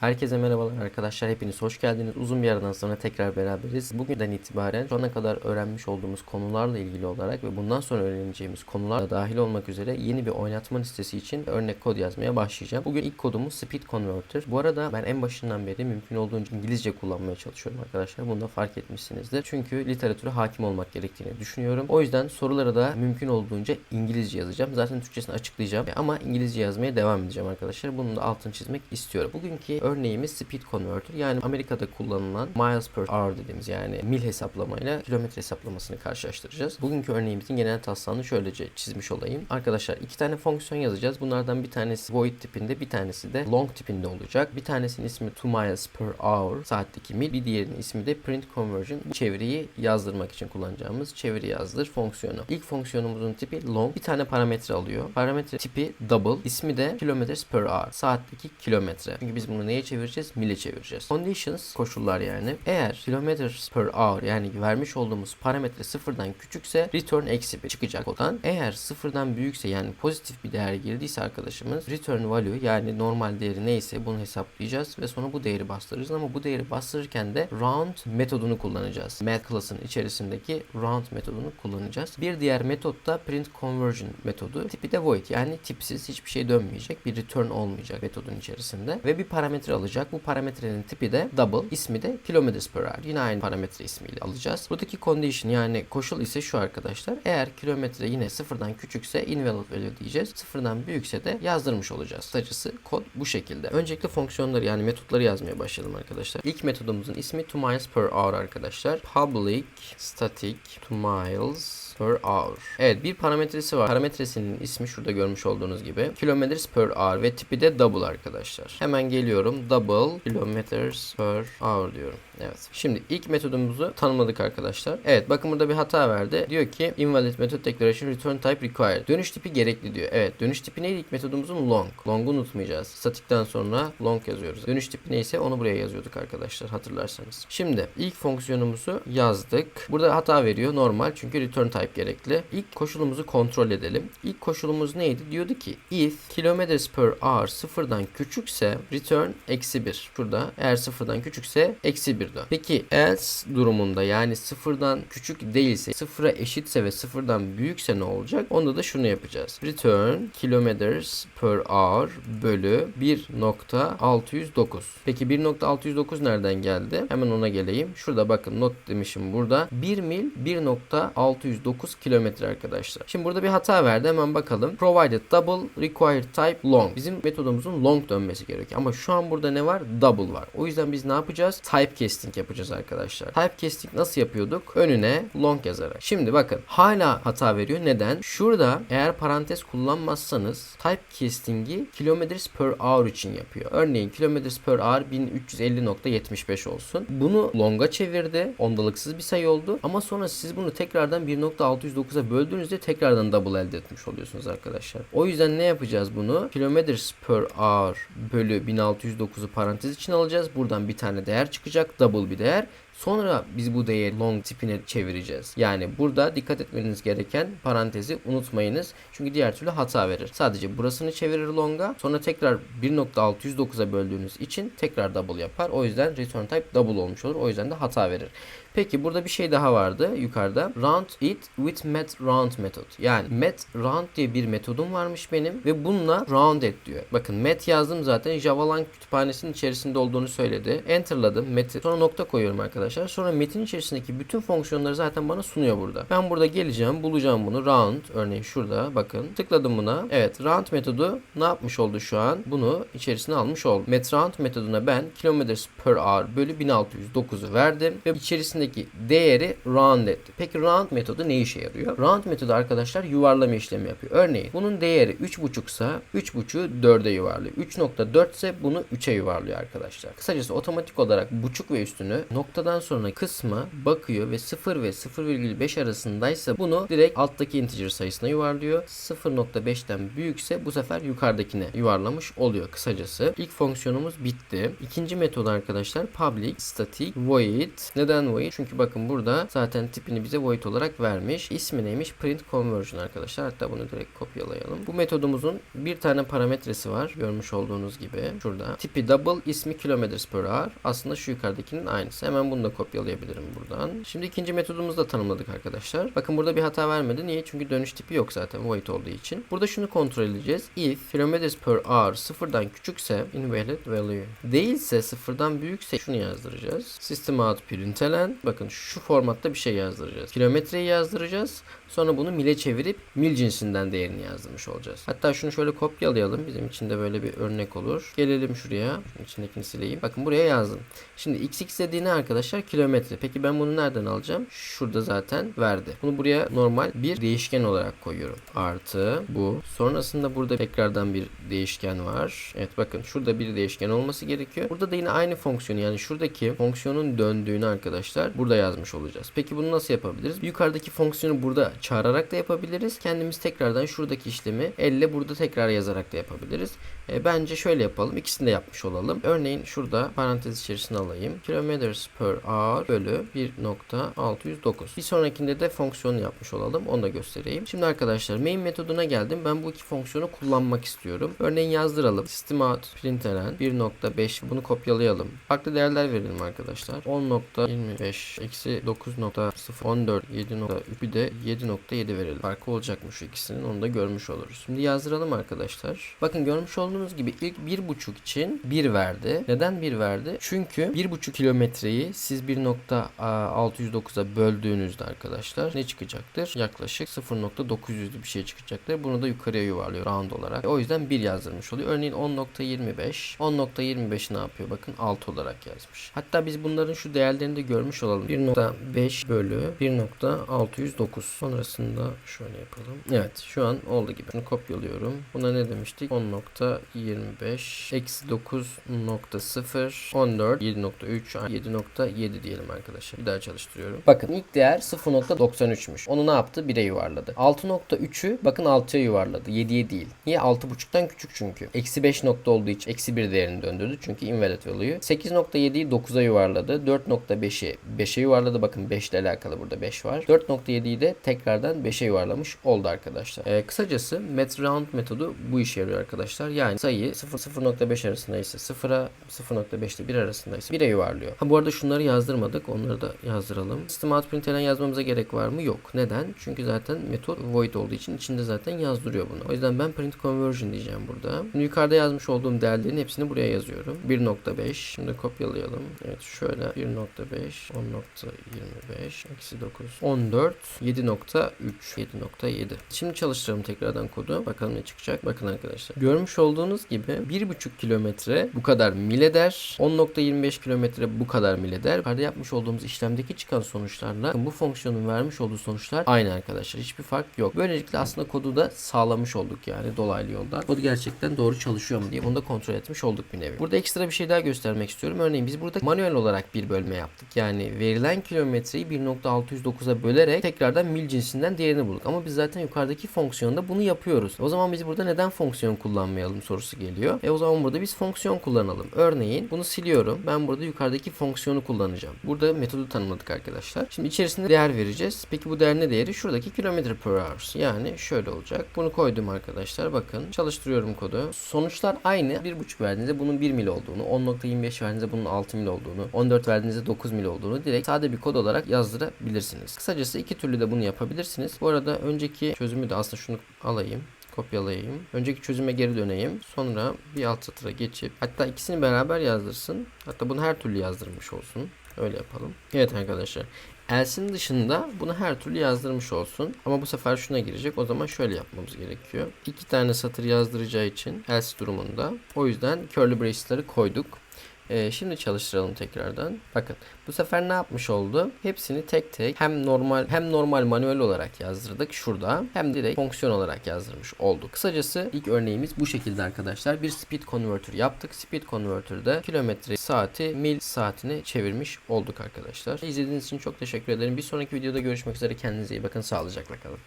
Herkese merhabalar arkadaşlar. Hepiniz hoş geldiniz. Uzun bir aradan sonra tekrar beraberiz. Bugünden itibaren şu ana kadar öğrenmiş olduğumuz konularla ilgili olarak ve bundan sonra öğreneceğimiz konular da dahil olmak üzere yeni bir oynatma listesi için örnek kod yazmaya başlayacağım. Bugün ilk kodumuz Speed Converter. Bu arada ben en başından beri mümkün olduğunca İngilizce kullanmaya çalışıyorum arkadaşlar. Bunu da fark etmişsinizdir. Çünkü literatüre hakim olmak gerektiğini düşünüyorum. O yüzden soruları da mümkün olduğunca İngilizce yazacağım. Zaten Türkçesini açıklayacağım ama İngilizce yazmaya devam edeceğim arkadaşlar. Bunun da altını çizmek istiyorum. Bugünkü örneğimiz Speed Converter. Yani Amerika'da kullanılan miles per hour dediğimiz yani mil hesaplamayla kilometre hesaplamasını karşılaştıracağız. Bugünkü örneğimizin genel taslağını şöylece çizmiş olayım. Arkadaşlar iki tane fonksiyon yazacağız. Bunlardan bir tanesi void tipinde, bir tanesi de long tipinde olacak. Bir tanesinin ismi 2 miles per hour, saatteki mil. Bir diğerinin ismi de print conversion. Çeviriyi yazdırmak için kullanacağımız çeviri yazdır fonksiyonu. İlk fonksiyonumuzun tipi long. Bir tane parametre alıyor. Parametre tipi double. İsmi de kilometers per hour. Saatteki kilometre. Çünkü biz bunu neye çevireceğiz? Mile çevireceğiz. Conditions koşullar yani. Eğer kilometers per hour yani vermiş olduğumuz parametre sıfırdan küçükse return eksi bir çıkacak koddan. Eğer sıfırdan büyükse yani pozitif bir değer girdiyse arkadaşımız return value yani normal değeri neyse bunu hesaplayacağız ve sonra bu değeri bastıracağız ama bu değeri bastırırken de round metodunu kullanacağız. Math class'ın içerisindeki round metodunu kullanacağız. Bir diğer metot da print conversion metodu. Tipi de void yani tipsiz hiçbir şey dönmeyecek. Bir return olmayacak metodun içerisinde ve bir parametre alacak. Bu parametrenin tipi de double. ismi de kilometers per hour. Yine aynı parametre ismiyle alacağız. Buradaki condition yani koşul ise şu arkadaşlar. Eğer kilometre yine sıfırdan küçükse invalid value diyeceğiz. Sıfırdan büyükse de yazdırmış olacağız. Kısacası kod bu şekilde. Öncelikle fonksiyonları yani metotları yazmaya başlayalım arkadaşlar. İlk metodumuzun ismi 2 miles per hour arkadaşlar. Public static 2 miles per hour. Evet bir parametresi var. Parametresinin ismi şurada görmüş olduğunuz gibi. Kilometers per hour ve tipi de double arkadaşlar. Hemen geliyorum. Double kilometers per hour diyorum. Evet. Şimdi ilk metodumuzu tanımladık arkadaşlar. Evet bakın burada bir hata verdi. Diyor ki invalid method declaration return type required. Dönüş tipi gerekli diyor. Evet dönüş tipi neydi ilk metodumuzun long. Long'u unutmayacağız. Statikten sonra long yazıyoruz. Dönüş tipi neyse onu buraya yazıyorduk arkadaşlar hatırlarsanız. Şimdi ilk fonksiyonumuzu yazdık. Burada hata veriyor normal çünkü return type gerekli. İlk koşulumuzu kontrol edelim. İlk koşulumuz neydi? Diyordu ki if kilometers per hour sıfırdan küçükse return eksi 1. Şurada eğer sıfırdan küçükse eksi 1 dön. Peki else durumunda yani sıfırdan küçük değilse sıfıra eşitse ve sıfırdan büyükse ne olacak? Onda da şunu yapacağız. Return kilometers per hour bölü 1.609. Peki 1.609 nereden geldi? Hemen ona geleyim. Şurada bakın not demişim burada. 1 mil 1.609 kilometre arkadaşlar. Şimdi burada bir hata verdi. Hemen bakalım. Provided double required type long. Bizim metodumuzun long dönmesi gerekiyor. Ama şu an burada ne var? Double var. O yüzden biz ne yapacağız? Typecasting yapacağız arkadaşlar. Typecasting nasıl yapıyorduk? Önüne long yazarak. Şimdi bakın hala hata veriyor. Neden? Şurada eğer parantez kullanmazsanız typecasting'i kilometers per hour için yapıyor. Örneğin kilometers per hour 1350.75 olsun. Bunu long'a çevirdi. Ondalıksız bir sayı oldu. Ama sonra siz bunu tekrardan 1.609'a böldüğünüzde tekrardan double elde etmiş oluyorsunuz arkadaşlar. O yüzden ne yapacağız bunu? Kilometers per hour bölü 1609'u parantez için alacağız. Buradan bir tane değer çıkacak. Double bir değer. Sonra biz bu değeri long tipine çevireceğiz. Yani burada dikkat etmeniz gereken parantezi unutmayınız. Çünkü diğer türlü hata verir. Sadece burasını çevirir long'a. Sonra tekrar 1.609'a böldüğünüz için tekrar double yapar. O yüzden return type double olmuş olur. O yüzden de hata verir. Peki burada bir şey daha vardı yukarıda. Round it with met round method. Yani met round diye bir metodum varmış benim ve bununla round et diyor. Bakın met yazdım zaten Javalang kütüphanesinin içerisinde olduğunu söyledi. Enterladım met'i. Sonra nokta koyuyorum arkadaşlar. Sonra metin içerisindeki bütün fonksiyonları zaten bana sunuyor burada. Ben burada geleceğim, bulacağım bunu. Round örneğin şurada bakın. Tıkladım buna. Evet, round metodu ne yapmış oldu şu an? Bunu içerisine almış oldu. Met round metoduna ben kilometers per hour bölü 1609'u verdim ve içerisindeki değeri round etti. Peki round metodu ne işe yarıyor? Round metodu arkadaşlar yuvarlama işlemi yapıyor. Örneğin bunun değeri 3.5 ise 3.5'u 4'e yuvarlıyor. 3.4 ise bunu 3'e yuvarlıyor arkadaşlar. Kısacası otomatik olarak buçuk ve üstünü noktadan sonra kısma bakıyor ve 0 ve 0,5 arasındaysa bunu direkt alttaki integer sayısına yuvarlıyor. 0.5'ten büyükse bu sefer yukarıdakine yuvarlamış oluyor kısacası. İlk fonksiyonumuz bitti. İkinci metod arkadaşlar public static void. Neden void? Çünkü bakın burada zaten tipini bize void olarak vermiş. İsmi neymiş? Print conversion arkadaşlar. Hatta bunu direkt kopyalayalım. Bu metodumuzun bir tane parametresi var. Görmüş olduğunuz gibi. Şurada. Tipi double ismi kilometers per hour. Aslında şu yukarıdakinin aynısı. Hemen bunu da kopyalayabilirim buradan. Şimdi ikinci metodumuzu da tanımladık arkadaşlar. Bakın burada bir hata vermedi. Niye? Çünkü dönüş tipi yok zaten void olduğu için. Burada şunu kontrol edeceğiz. If kilometers per hour sıfırdan küçükse invalid value. Değilse sıfırdan büyükse şunu yazdıracağız. System out println. Bakın şu formatta bir şey yazdıracağız. Kilometreyi yazdıracağız. Sonra bunu mile çevirip mil cinsinden değerini yazdırmış olacağız. Hatta şunu şöyle kopyalayalım. Bizim için de böyle bir örnek olur. Gelelim şuraya. Şunun içindekini sileyim. Bakın buraya yazdım. Şimdi xx dediğini arkadaşlar kilometre. Peki ben bunu nereden alacağım? Şurada zaten verdi. Bunu buraya normal bir değişken olarak koyuyorum. Artı bu. Sonrasında burada tekrardan bir değişken var. Evet bakın şurada bir değişken olması gerekiyor. Burada da yine aynı fonksiyonu yani şuradaki fonksiyonun döndüğünü arkadaşlar burada yazmış olacağız. Peki bunu nasıl yapabiliriz? Yukarıdaki fonksiyonu burada çağırarak da yapabiliriz. Kendimiz tekrardan şuradaki işlemi elle burada tekrar yazarak da yapabiliriz. E, bence şöyle yapalım. İkisini de yapmış olalım. Örneğin şurada parantez içerisine alayım. Kilometers per hour bölü 1.609. Bir sonrakinde de fonksiyonu yapmış olalım. Onu da göstereyim. Şimdi arkadaşlar main metoduna geldim. Ben bu iki fonksiyonu kullanmak istiyorum. Örneğin yazdıralım. System out println 1.5 bunu kopyalayalım. Farklı değerler verelim arkadaşlar. 10.25 eksi 9.0 14 7.3 bir de 7.7 verelim. Farkı olacakmış ikisinin. Onu da görmüş oluruz. Şimdi yazdıralım arkadaşlar. Bakın görmüş olduğunuz gibi ilk 1.5 için 1 verdi. Neden 1 verdi? Çünkü 1.5 kilometreyi siz 1.609'a böldüğünüzde arkadaşlar ne çıkacaktır? Yaklaşık 0.900'lü bir şey çıkacaktır. Bunu da yukarıya yuvarlıyor round olarak. O yüzden 1 yazdırmış oluyor. Örneğin 10.25. 10.25 ne yapıyor? Bakın 6 olarak yazmış. Hatta biz bunların şu değerlerini de görmüş olalım. 1.5 bölü 1.609. Sonrasında şöyle yapalım. Evet şu an oldu gibi. Bunu kopyalıyorum. Buna ne demiştik? 10.25 eksi 9.0 14 7.3 7.7 diyelim arkadaşlar. Bir daha çalıştırıyorum. Bakın ilk değer 0.93'müş. Onu ne yaptı? 1'e yuvarladı. 6.3'ü bakın 6'ya yuvarladı. 7'ye değil. Niye? 6.5'tan küçük çünkü. Eksi 5 nokta olduğu için eksi 1 değerini döndürdü. Çünkü invalid value. 8.7'yi 9'a yuvarladı. 4.5'i 5'e yuvarladı. Bakın 5 ile alakalı burada 5 var. 4.7'yi de tekrardan 5'e yuvarlamış oldu arkadaşlar. Ee, kısacası met round metodu bu işe yarıyor arkadaşlar. Yani sayı 0 0.5 arasındaysa 0'a 0.5 ile 1 arasındaysa 1'e yuvarlıyor. Ha bu arada şunları yazdırmadık. Onları da yazdıralım. System out println yazmamıza gerek var mı? Yok. Neden? Çünkü zaten metot void olduğu için içinde zaten yazdırıyor bunu. O yüzden ben print conversion diyeceğim burada. Şimdi yukarıda yazmış olduğum değerlerin hepsini buraya yazıyorum. 1.5. Şimdi kopyalayalım. Evet şöyle 1.5 10.25 eksi 9 14 7.3 7.7 Şimdi çalıştıralım tekrardan kodu. Bakalım ne çıkacak. Bakın arkadaşlar. Görmüş olduğunuz gibi 1.5 kilometre bu kadar mil eder. 10.25 kilometre bu kadar mil eder. Yukarıda yapmış olduğumuz işlemdeki çıkan sonuçlarla bu fonksiyonun vermiş olduğu sonuçlar aynı arkadaşlar. Hiçbir fark yok. Böylelikle aslında kodu da sağlamış olduk yani dolaylı yoldan. Kod gerçekten doğru çalışıyor mu diye bunu da kontrol etmiş olduk bir nevi. Burada ekstra bir şey daha göstermek istiyorum. Örneğin biz burada manuel olarak bir bölme yaptık. Yani verilen kilometreyi 1.609'a bölerek tekrardan mil cinsinden değerini bulduk. Ama biz zaten yukarıdaki fonksiyonda bunu yapıyoruz. O zaman biz burada neden fonksiyon kullanmayalım sorusu geliyor. E o zaman burada biz fonksiyon kullanalım. Örneğin bunu siliyorum. Ben burada yukarıdaki fonksiyonu kullanacağım. Burada metodu tanımladık arkadaşlar. Şimdi içerisinde değer vereceğiz. Peki bu değer ne değeri? Şuradaki kilometre per hour. Yani şöyle olacak. Bunu koydum arkadaşlar. Bakın çalıştırıyorum kodu. Sonuçlar aynı. 1.5 verdiğinizde bunun 1 mil olduğunu, 10.25 verdiğinizde bunun 6 mil olduğunu, 14 verdiğinizde 9 mil olduğunu direkt sade bir kod olarak yazdırabilirsiniz. Kısacası iki türlü de bunu yapabilirsiniz. Bu arada önceki çözümü de aslında şunu alayım kopyalayayım. Önceki çözüme geri döneyim. Sonra bir alt satıra geçip hatta ikisini beraber yazdırsın. Hatta bunu her türlü yazdırmış olsun. Öyle yapalım. Evet arkadaşlar. Else'in dışında bunu her türlü yazdırmış olsun. Ama bu sefer şuna girecek. O zaman şöyle yapmamız gerekiyor. İki tane satır yazdıracağı için else durumunda. O yüzden curly brace'leri koyduk. Ee, şimdi çalıştıralım tekrardan. Bakın bu sefer ne yapmış oldu? Hepsini tek tek hem normal hem normal manuel olarak yazdırdık şurada hem direkt fonksiyon olarak yazdırmış olduk. Kısacası ilk örneğimiz bu şekilde arkadaşlar. Bir speed converter yaptık. Speed converter'da kilometre saati mil saatine çevirmiş olduk arkadaşlar. İzlediğiniz için çok teşekkür ederim. Bir sonraki videoda görüşmek üzere. Kendinize iyi bakın. Sağlıcakla kalın.